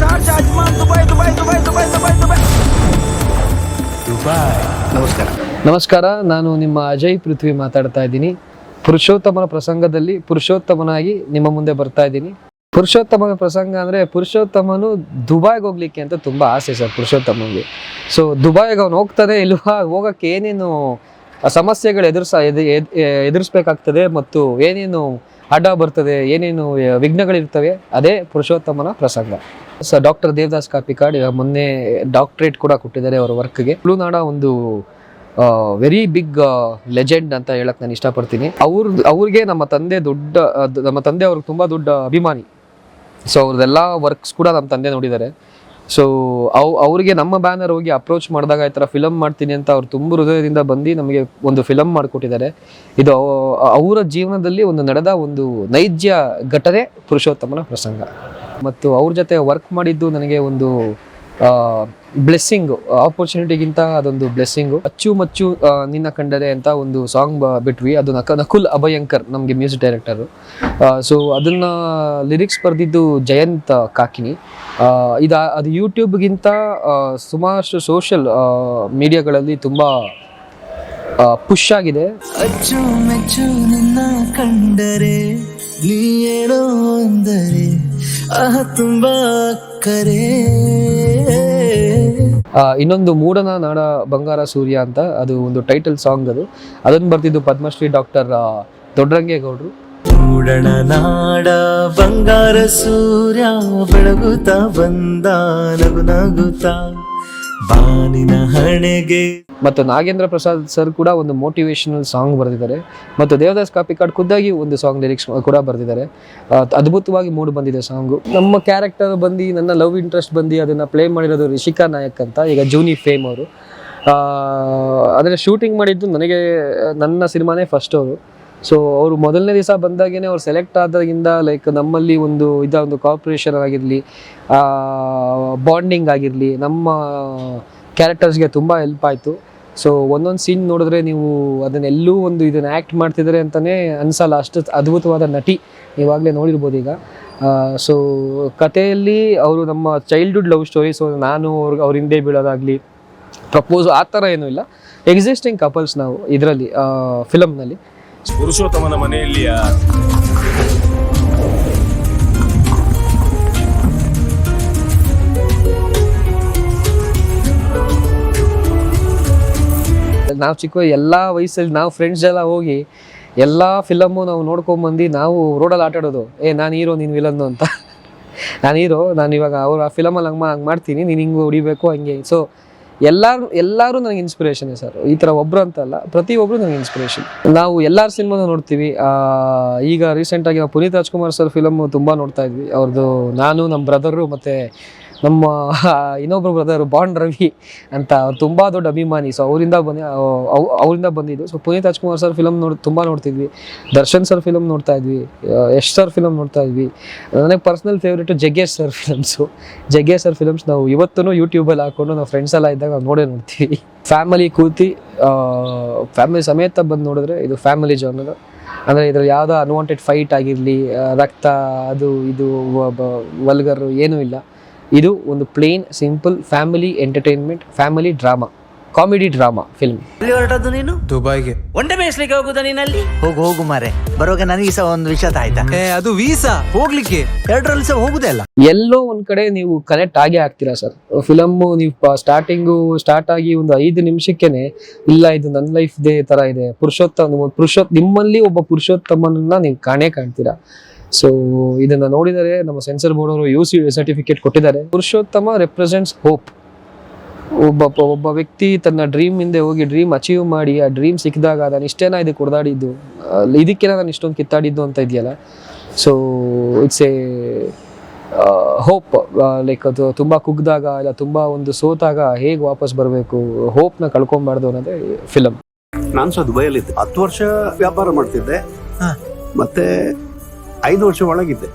Sharjah Ajman Dubai Dubai Dubai Dubai Dubai Dubai ನಮಸ್ಕಾರ. ನಮಸ್ಕಾರ ನಾನು ನಿಮ್ಮ ಅಜಯ್ ಪೃಥ್ವಿ ಮಾತಾಡ್ತಾ ಇದ್ದೀನಿ. ಪುರುಷೋತ್ತಮನ ಪ್ರಸಂಗದಲ್ಲಿ ಪುರುಷೋತ್ತಮನಾಗಿ ನಿಮ್ಮ ಮುಂದೆ ಬರ್ತಾ ಇದ್ದೀನಿ. ಪುರುಷೋತ್ತಮನ ಪ್ರಸಂಗ ಅಂದರೆ ಪುರುಷೋತ್ತಮನು ದುಬೈಗೆ ಹೋಗ್ಲಿಕ್ಕೆ ಅಂತ ತುಂಬ ಆಸೆ ಸರ್ ಪುರುಷೋತ್ತಮನಿಗೆ. ಸೊ ದುಬೈಗೆ ಅವನು ಹೋಗ್ತಾನೆ ಇಲ್ವಾ? ಹೋಗಕ್ಕೆ ಏನೇನು ಸಮಸ್ಯೆಗಳು ಎದುರಿಸ ಎದು- ಎದ್- ಎದುರಿಸ್ಬೇಕಾಗ್ತದೆ ಮತ್ತು ಏನೇನು ಅಡ್ಡ ಬರ್ತದೆ, ಏನೇನು ವಿಘ್ನಗಳಿರ್ತವೆ, ಅದೇ ಪುರುಷೋತ್ತಮನ ಪ್ರಸಂಗ ಸೊ ಡಾಕ್ಟರ್ ದೇವದಾಸ್ ಕಾಪಿಕಾಡ್ ಮೊನ್ನೆ ಡಾಕ್ಟ್ರೇಟ್ ಕೂಡ ಕೊಟ್ಟಿದ್ದಾರೆ ಅವರ ವರ್ಕ್ಗೆ. ತುಳುನಾಡ ಒಂದು ವೆರಿ ಬಿಗ್ ಲೆಜೆಂಡ್ ಅಂತ ಹೇಳಕ್ ನಾನು ಇಷ್ಟಪಡ್ತೀನಿ. ಅವ್ರ, ಅವ್ರಿಗೆ ನಮ್ಮ ತಂದೆ ದೊಡ್ಡ ನಮ್ಮ ತಂದೆ ಅವ್ರಿಗೆ ತುಂಬಾ ದೊಡ್ಡ ಅಭಿಮಾನಿ. ಸೊ ಅವ್ರದ್ದೆಲ್ಲ ವರ್ಕ್ಸ್ ಕೂಡ ನಮ್ಮ ತಂದೆ ನೋಡಿದ್ದಾರೆ. ಸೊ ಅವ್, ಅವ್ರಿಗೆ ನಮ್ಮ ಬ್ಯಾನರ್ ಹೋಗಿ ಅಪ್ರೋಚ್ ಮಾಡಿದಾಗ ಈ ಥರ ಫಿಲಮ್ ಮಾಡ್ತೀನಿ ಅಂತ ಅವ್ರು ತುಂಬ ಹೃದಯದಿಂದ ಬಂದು ನಮಗೆ ಒಂದು ಫಿಲಮ್ ಮಾಡಿಕೊಟ್ಟಿದ್ದಾರೆ. ಇದು ಅವರ ಜೀವನದಲ್ಲಿ ಒಂದು ನಡೆದ ಒಂದು ನೈಜ ಘಟನೆ ಪುರುಷೋತ್ತಮನ ಪ್ರಸಂಗ. ಮತ್ತು ಅವ್ರ ಜೊತೆ ವರ್ಕ್ ಮಾಡಿದ್ದು ನನಗೆ ಒಂದು ಬ್ಲೆಸ್ಸಿಂಗ್ ಆಪರ್ಚುನಿಟಿಗಿಂತ ಅದೊಂದು ಬ್ಲೆಸ್ಸಿಂಗು ಅಚ್ಚು ಮಚ್ಚು ನಿನ್ನ ಕಂಡರೆ ಅಂತ ಒಂದು ಸಾಂಗ್ ಬಿಟ್ವಿ. ಅದು ನಕ ನಕುಲ್ ಅಭಯಂಕರ್ ನಮಗೆ ಮ್ಯೂಸಿಕ್ ಡೈರೆಕ್ಟರು ಸೊ ಅದನ್ನ ಲಿರಿಕ್ಸ್ ಬರೆದಿದ್ದು ಜಯಂತ್ ಕಾಕಿನಿ. ಇದು ಅದು ಯೂಟ್ಯೂಬ್ಗಿಂತ ಸುಮಾರಷ್ಟು ಸೋಷಿಯಲ್ ಮೀಡಿಯಾಗಳಲ್ಲಿ ತುಂಬ ಪುಷ್ ಆಗಿದೆ. ಅಚ್ಚು ಮೆಚ್ಚು ನಿನ್ನ ಕಂಡರೆ, ನೀ ತುಂಬಾ ಕರೆ. ಇನ್ನೊಂದು ಮೂಡನ ನಾಡ ಬಂಗಾರ ಸೂರ್ಯ ಅಂತ ಅದು ಒಂದು ಟೈಟಲ್ ಸಾಂಗ್ ಅದು. ಅದನ್ನು ಬರ್ತಿದ್ದು ಪದ್ಮಶ್ರೀ ಡಾಕ್ಟರ್ ದೊಡ್ಡರಂಗೇಗೌಡರು. ಮೂಡಣ ನಾಡ ಬಂಗಾರ ಸೂರ್ಯ, ಬೆಳಗುತ್ತಾ ಬಂದ ನಗು ನಗುತ್ತಾ ಹಣೆಗೆ. ಮತ್ತು ನಾಗೇಂದ್ರ ಪ್ರಸಾದ್ ಸರ್ ಕೂಡ ಒಂದು ಮೋಟಿವೇಶನಲ್ ಸಾಂಗ್ ಬರೆದಿದ್ದಾರೆ. ಮತ್ತು ದೇವದಾಸ್ ಕಾಪಿಕಾಡ್ ಖುದ್ದಾಗಿ ಒಂದು ಸಾಂಗ್ ಲಿರಿಕ್ಸ್ ಕೂಡ ಬರೆದಿದ್ದಾರೆ. ಅದ್ಭುತವಾಗಿ ಮೂಡ್ ಬಂದಿದೆ ಸಾಂಗು ನಮ್ಮ ಕ್ಯಾರೆಕ್ಟರ್ ಬಂದು ನನ್ನ ಲವ್ ಇಂಟ್ರೆಸ್ಟ್ ಬಂದು ಅದನ್ನು ಪ್ಲೇ ಮಾಡಿರೋದು ರಿಷಿಕಾ ನಾಯಕ್ ಅಂತ ಈಗ ಜೂನಿ ಫೇಮ್ ಅವರು. ಅದನ್ನು ಶೂಟಿಂಗ್ ಮಾಡಿದ್ದು ನನಗೆ ನನ್ನ ಸಿನಿಮಾನೇ ಫಸ್ಟ್ ಅವರು. ಸೊ ಅವರು ಮೊದಲನೇ ದಿವಸ ಬಂದಾಗೇನೆ ಅವ್ರು ಸೆಲೆಕ್ಟ್ ಆದಾಗಿಂದ ಲೈಕ್ ನಮ್ಮಲ್ಲಿ ಒಂದು ಇದ, ಒಂದು ಕಾರ್ಪೊರೇಷನ್ ಆಗಿರಲಿ ಬಾಂಡಿಂಗ್ ಆಗಿರಲಿ, ನಮ್ಮ ಕ್ಯಾರೆಕ್ಟರ್ಸ್ಗೆ ತುಂಬ ಹೆಲ್ಪ್ ಆಯಿತು. ಸೊ ಒಂದೊಂದು ಸೀನ್ ನೋಡಿದ್ರೆ ನೀವು ಅದನ್ನೆಲ್ಲೂ ಒಂದು ಇದನ್ನ ಆ್ಯಕ್ಟ್ ಮಾಡ್ತಿದ್ದಾರೆ ಅಂತಲೇ ಅನ್ಸಲ್ಲ. ಅಷ್ಟು ಅದ್ಭುತವಾದ ನಟಿ ನೀವಾಗಲೇ ನೋಡಿರ್ಬೋದು ಈಗ. ಸೊ ಕಥೆಯಲ್ಲಿ ಅವರು ನಮ್ಮ ಚೈಲ್ಡ್ಹುಡ್ ಲವ್ ಸ್ಟೋರಿ ಸೊ ನಾನು ಅವ್ರಿಗೆ ಅವ್ರ ಹಿಂದೆ ಬೀಳೋದಾಗಲಿ ಪ್ರಪೋಸ್ ಆ ಥರ ಏನೂ ಇಲ್ಲ. ಎಕ್ಸಿಸ್ಟಿಂಗ್ ಕಪಲ್ಸ್ ನಾವು ಇದರಲ್ಲಿ ಫಿಲಮ್ನಲ್ಲಿ ಪುರುಷೋತ್ತಮನ ಮನೆಯಲ್ಲಿಯ ನಾವು ಚಿಕ್ಕ ಎಲ್ಲ ವಯಸ್ಸಲ್ಲಿ ನಾವು ಫ್ರೆಂಡ್ಸ್ ಎಲ್ಲ ಹೋಗಿ ಎಲ್ಲ ಫಿಲಮ್ಮು ನಾವು ನೋಡ್ಕೊಂಬಂದು ನಾವು ರೋಡಲ್ಲಿ ಆಟ ಆಡೋದು. ಏ, ನಾನು ಹೀರೋ ನೀನು ವಿಲನ್ನು ಅಂತ. ನಾನು ಹೀರೋ ನಾನು ಇವಾಗ ಅವ್ರು ಆ ಫಿಲಮಲ್ಲಿ ಹಂಗೆ ಹಂಗೆ ಮಾಡ್ತೀನಿ, ನೀನು ಹಿಂಗೆ ಹೊಡಿಬೇಕು, ಹಂಗೆ. ಸೊ ಎಲ್ಲರೂ ಎಲ್ಲರೂ ನನಗೆ ಇನ್ಸ್ಪಿರೇಷನ್ ಸರ್ ಈ ಥರ ಒಬ್ರು ಅಂತಲ್ಲ ಪ್ರತಿಯೊಬ್ಬರು ನನಗೆ ಇನ್ಸ್ಪಿರೇಷನ್ ನಾವು ಎಲ್ಲರ ಸಿನಿಮಾನ ನೋಡ್ತೀವಿ. ಆ, ಈಗ ರೀಸೆಂಟಾಗಿ ನಾವು ಪುನೀತ್ ರಾಜ್ಕುಮಾರ್ ಸರ್ ಫಿಲಮ್ ತುಂಬ ನೋಡ್ತಾ ಇದ್ವಿ. ಅವ್ರದ್ದು ನಾನು ನಮ್ಮ ಬ್ರದರು ಮತ್ತು ನಮ್ಮ ಇನ್ನೊಬ್ಬರು ಬ್ರದರ್ ಬಾಂಡ್ ರವಿ ಅಂತ ಅವ್ರು ತುಂಬ ದೊಡ್ಡ ಅಭಿಮಾನಿ. ಸೊ ಅವರಿಂದ ಬಂದು ಅವ್- ಅವರಿಂದ ಬಂದಿದ್ದು. So Puneeth Rajkumar sir film ನೋಡಿ, ತುಂಬ ನೋಡ್ತಿದ್ವಿ. ದರ್ಶನ್ ಸರ್ ಫಿಲಮ್ ನೋಡ್ತಾ ಇದ್ವಿ. ಯಶ್ ಸರ್ ಫಿಲಮ್ ನೋಡ್ತಾ ಇದ್ವಿ. ನನಗೆ personal favourite Jaggesh sir films Jaggesh sir films ನಾವು ಇವತ್ತೂ ಯೂಟ್ಯೂಬಲ್ಲಿ ಹಾಕೊಂಡು ನಾವು ಫ್ರೆಂಡ್ಸ್ ಎಲ್ಲ ಇದ್ದಾಗ ನಾವು ನೋಡೇ ನೋಡ್ತೀವಿ. ಫ್ಯಾಮಿಲಿ ಕೂತಿ ಫ್ಯಾಮಿಲಿ ಸಮೇತ ಬಂದು ನೋಡಿದ್ರೆ ಇದು ಫ್ಯಾಮಿಲಿ ಜಾನರ್ ಅಂದರೆ ಇದ್ರಲ್ಲಿ ಯಾವುದೋ ಅನ್ವಾಂಟೆಡ್ ಫೈಟ್ ಆಗಿರಲಿ ರಕ್ತ, ಅದು, ಇದು ವಲ್ಗರ್ ಏನೂ ಇಲ್ಲ. ಇದು ಒಂದು plain simple family entertainment family drama comedy drama film ಎಲ್ಲಿ ಹೊರಟದ್ದು ನೀನು? ದುಬೈಗೆ. ಒಂಡೆ ಮೇಯಿಸ್ಲಿಕ್ಕೆ ಹೋಗುದ ನೀನಲ್ಲಿ? ಹೋಗು ಹೋಗು ಮಾರೆ. ಬರುವಾಗ ನನಗೆ ಸಹ ಒಂದು ವಿಷಯ ಆಯ್ತಾ ಏ ಅದು ವೀಸಾ? ಹೋಗ್ಲಿಕ್ಕೆ? ಎರಡರಲ್ಲಿ ಸಹ ಹೋಗುದೇ ಅಲ್ಲ. ಎಲ್ಲೋ ಒಂದ್ ಕಡೆ ನೀವು ಕನೆಕ್ಟ್ ಆಗೇ ಆಗ್ತೀರಾ ಸರ್ ಫಿಲಮ್ ನೀವು ಸ್ಟಾರ್ಟಿಂಗು ಸ್ಟಾರ್ಟ್ ಆಗಿ ಒಂದು ಐದು ನಿಮಿಷಕ್ಕೇನೆ ಇಲ್ಲ ಇದು ನನ್ನ ಲೈಫ್ ದೇ ತರ ಇದೆ. ಪುರುಷೋತ್ತಮ ಪುರುಷೋತ್ ನಿಮ್ಮಲ್ಲಿ ಒಬ್ಬ ಪುರುಷೋತ್ತಮನನ್ನ ನೀವು ಕಾಣೇ ಕಾಣ್ತೀರಾ? ಸೊ ಇದನ್ನ ನೋಡಿದರೆ ನಮ್ಮ ಸೆನ್ಸರ್ ಬೋರ್ಡ್ ಅವರು ಯು ಸಿ ಸರ್ಟಿಫಿಕೇಟ್ ಕೊಟ್ಟಿದ್ದಾರೆ. ಪುರುಷೋತ್ತಮ ರೆಪ್ರೆಸೆಂಟ್ಸ್ ಹೋಪ್ ಒಬ್ಬ ಒಬ್ಬ ವ್ಯಕ್ತಿ ತನ್ನ ಡ್ರೀಮ್ ಹಿಂದೆ ಹೋಗಿ ಡ್ರೀಮ್ ಅಚೀವ್ ಮಾಡಿ ಆ ಡ್ರೀಮ್ ಸಿಕ್ಕಿದಾಗ ನಾನು ಇಷ್ಟೇನ ಇದು ಕೊಡ್ದಾಡಿದ್ದು. ಇದಕ್ಕೇನ ನಾನು ಇಷ್ಟೊಂದು ಕಿತ್ತಾಡಿದ್ದು ಅಂತ ಇದೆಯಲ್ಲ? So it's a hope like ಅದು ತುಂಬ ಕುಗ್ದಾಗ ಇಲ್ಲ ತುಂಬ ಒಂದು ಸೋತಾಗ ಹೇಗೆ ವಾಪಸ್ ಬರಬೇಕು? ಹೋಪ್ನ ಕಳ್ಕೊಂಬಾರ್ದು ಅನ್ನೋದೇ ಫಿಲಮ್ ನಾನು ಸಹ ದುಬೈಯಲ್ಲಿದ್ದೆ. ಹತ್ತು ವರ್ಷ ವ್ಯಾಪಾರ ಮಾಡ್ತಿದ್ದೆ. ಮತ್ತೆ ಐದು ವರ್ಷ ಒಳಗಿದ್ದೆ